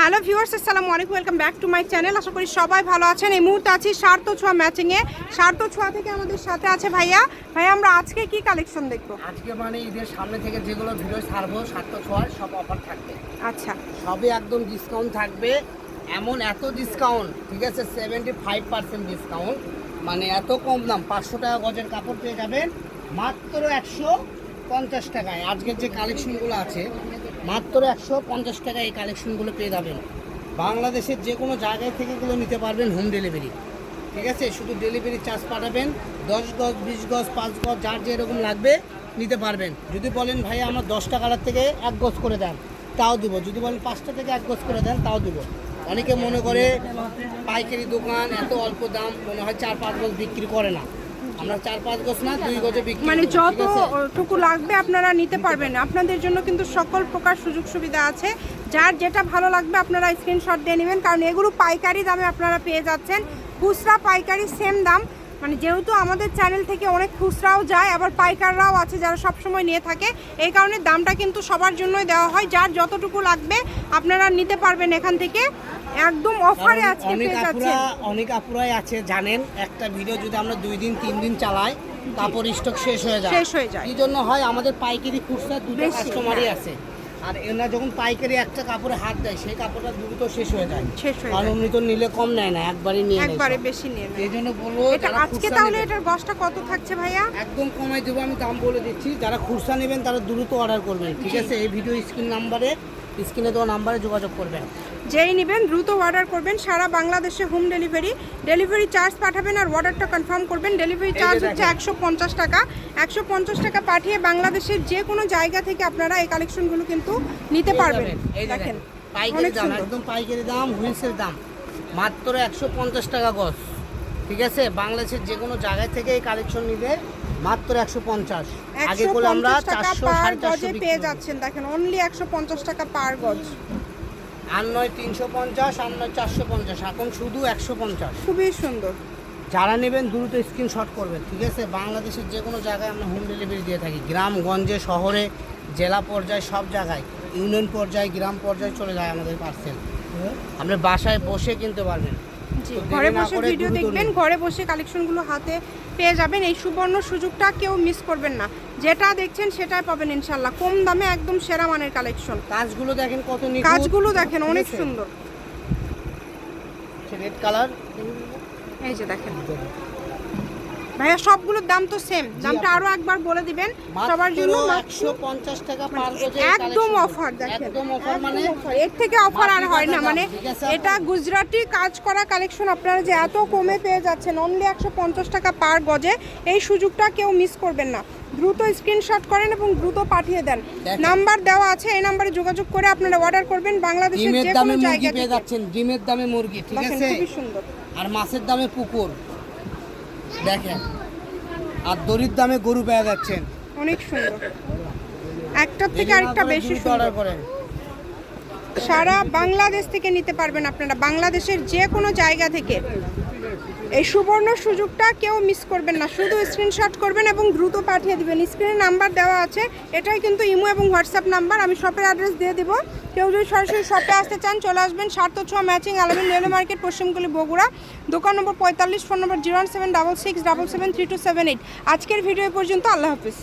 Hello viewers আসসালামু আলাইকুম welcome back to my channel. আশা করি সবাই ভালো আছেন। এই মুহূর্তে আছি সার্থ ছোঁয়া ম্যাচিংয়ে সার্থ ছোঁয়া থেকে আমাদের সাথে আছে ভাইয়া। ভাইয়া আমরা আজকে কি কালেকশন দেখব? আজকে মানে ঈদের সামনে থেকে যেগুলো ভিডিও ছাড়বো সাতটা ছোঁয়ার সব অফার থাকবে। আচ্ছা। সবই একদম ডিসকাউন্ট থাকবে। এমন এত ডিসকাউন্ট ঠিক আছে সেভেন্টি ফাইভ পার্সেন্ট ডিসকাউন্ট মানে এত কম দাম পাঁচশো টাকা গজের কাপড় পেয়ে যাবেন মাত্র একশো পঞ্চাশ টাকায়। আজকের যে কালেকশনগুলো আছে মাত্র একশো পঞ্চাশ টাকায় এই কালেকশনগুলো পেয়ে যাবেন। বাংলাদেশের যে কোনো জায়গায় থেকে এগুলো নিতে পারবেন হোম ডেলিভারি ঠিক আছে? শুধু ডেলিভারি চার্জ পাঠাবেন, দশ গজ, বিশ গজ, পাঁচ গজ, যার যেরকম লাগবে নিতে পারবেন। যদি বলেন, ভাই, আমার দশটা কালার থেকে এক গজ করে দেন, তাও দিব। যদি বলেন পাঁচটা থেকে এক গজ করে দেন, তাও দিব। অনেকে মনে করে পাইকারি দোকান এত অল্প দাম, মনে হয় চার পাঁচ গজ বিক্রি করে না। আমরা চার পাঁচ গজ না দুই গজে বিক্রি মানে যতটুকু লাগবে আপনারা নিতে পারবেন। আপনাদের জন্য কিন্তু সকল প্রকার সুযোগ সুবিধা আছে। যার যেটা ভালো লাগবে আপনারা স্ক্রিনশট দিয়ে নেবেন কারণ এগুলো পাইকারি দামে আপনারা পেয়ে যাচ্ছেন। খুচরা পাইকারি সেম দাম। মানে যেহেতু আমাদের চ্যানেল থেকে অনেক খুচরাও যায় আবার পাইকাররাও আছে যারা সব সময় নিয়ে থাকে। এই কারণে দামটা কিন্তু সবার জন্যই দেওয়া হয়। যার যতটুকু লাগবে আপনারা নিতে পারবেন এখান থেকে। একদম অফারে আজকে অনেক আপুরা অনেক আপুরাই আছে জানেন একটা ভিডিও যদি আমরা দুই দিন তিন দিন চালাই তারপর স্টক শেষ হয়ে যায়। শেষ হয়ে যায়। এই জন্য হয় আমাদের পাইকারি খুচরা দুটো কাস্টমারই হ্যাঁ। আছে। আর এনারা যখন পাইকারি একটা কাপড়ে হাত দেয় সেই কাপড়টা দ্রুত শেষ হয়ে যায়। শেষ হয়ে যায়। উনি তো নিলে কম নেয় না একবারই নিয়ে নেয় একবারে বেশি নিয়ে নেন। এই জন্য বলব এটা আজকে তাহলে এটার গসটা কত থাকছে ভাইয়া? একদম কমাই দেবো আমি দাম বলে দিচ্ছি। যারা খুচরা নেবেন তারা দ্রুত অর্ডার করবেন ঠিক আছে? এই ভিডিও স্ক্রিন নাম্বারে স্ক্রিনে দেওয়া নাম্বারে যোগাযোগ করবেন। যেই নেবেন দ্রুত অর্ডার করবেন সারা বাংলাদেশে হোম ডেলিভারি ডেলিভারি চার্জ পাঠাবেন আর অর্ডারটা কনফার্ম করবেন। ডেলিভারি চার্জ হচ্ছে একশো পঞ্চাশ টাকা। একশো পঞ্চাশ টাকা পাঠিয়ে বাংলাদেশের যে কোনো জায়গা থেকে আপনারা এই কালেকশনগুলো কিন্তু নিতে পারবেন। দেখেন পাইকারি দাম একদম পাইকারি দাম হুইলসেল দাম। মাত্র একশো পঞ্চাশ টাকা গজ। ঠিক আছে? বাংলাদেশের যে কোনো জায়গায় থেকে এই কালেকশন নিবে মাত্র একশো পঞ্চাশ। আগে করে আমরা চারশো সাড়ে চারশো পেয়ে যাচ্ছেন দেখেন অনলি একশো পঞ্চাশ টাকা পার গজ। আর নয় তিনশো পঞ্চাশ আর নয় চারশো পঞ্চাশ এখন শুধু একশো পঞ্চাশ। খুবই সুন্দর। যারা নেবেন দ্রুত স্ক্রিনশট করবেন ঠিক আছে? বাংলাদেশের যে কোনো জায়গায় আমরা হোম ডেলিভারি দিয়ে থাকি। গ্রামগঞ্জে শহরে জেলা পর্যায়ে সব জায়গায় ইউনিয়ন পর্যায়ে গ্রাম পর্যায়ে চলে যায় আমাদের পার্সেল আপনি বাসায় বসে কিনতে পারবেন। ঘরে বসে ভিডিও দেখবেন ঘরে বসে কালেকশনগুলো হাতে পেয়ে যাবেন। এই সুবর্ণ সুযোগটা কেউ মিস করবেন না। যেটা দেখছেন সেটাই পাবেন ইনশাল্লাহ কম দামে একদম সেরা মানের কালেকশন কাজগুলো দেখেন কত কাজগুলো দেখেন অনেক সুন্দর। Red colour. এই যে দেখেন। ভাইয়া সবগুলোর দাম তো সেম দামটা আরও একবার বলে দিবেন। সবার জন্য মাত্র- একশো পঞ্চাশ টাকা পার গজে একদম অফার দেখেন। একদম অফার মানে এর থেকে অফার আর হয় না। মানে এটা গুজরাটি কাজ করা কালেকশন আপনারা যে এত কমে পেয়ে যাচ্ছেন অনলি একশো পঞ্চাশ টাকা পার গজে এই সুযোগটা কেউ মিস করবেন না। দ্রুত স্ক্রিনশট করেন এবং দ্রুত পাঠিয়ে দেন। নাম্বার দেওয়া আছে এই নাম্বারে যোগাযোগ করে আপনারা অর্ডার করবেন। বাংলাদেশের যে কোনো মুরগি জায়গা পেয়ে যাচ্ছেন ডিমের দামে মুরগি ঠিক আছে? খুবই সুন্দর। আর মাছের দামে পুকুর। দেখেন আর দড়ির দামে গরু পেয়ে যাচ্ছেন। অনেক সুন্দর। একটার থেকে আরেকটা বেশি সুন্দর। করেন। সারা বাংলাদেশ থেকে নিতে পারবেন আপনারা। বাংলাদেশের যে কোনো জায়গা থেকে। এই সুবর্ণ সুযোগটা কেউ মিস করবেন না। শুধু স্ক্রিনশট করবেন এবং দ্রুত পাঠিয়ে দেবেন। স্ক্রিনে নাম্বার দেওয়া আছে। এটাই কিন্তু ইমো এবং হোয়াটসঅ্যাপ নাম্বার আমি শপের অ্যাড্রেস দিয়ে দিব। কেউ যদি সরাসরি শপে আসতে চান, চলে আসবেন সার্থ ছোঁয়া ম্যাচিং আলামিন রেলওয়ে মার্কেট পশ্চিমগুলি বগুড়া। দোকান নম্বর পঁয়তাল্লিশ phone number zero seven double six double seven three two seven eight আজকের ভিডিও পর্যন্ত। আল্লাহ হাফিজ।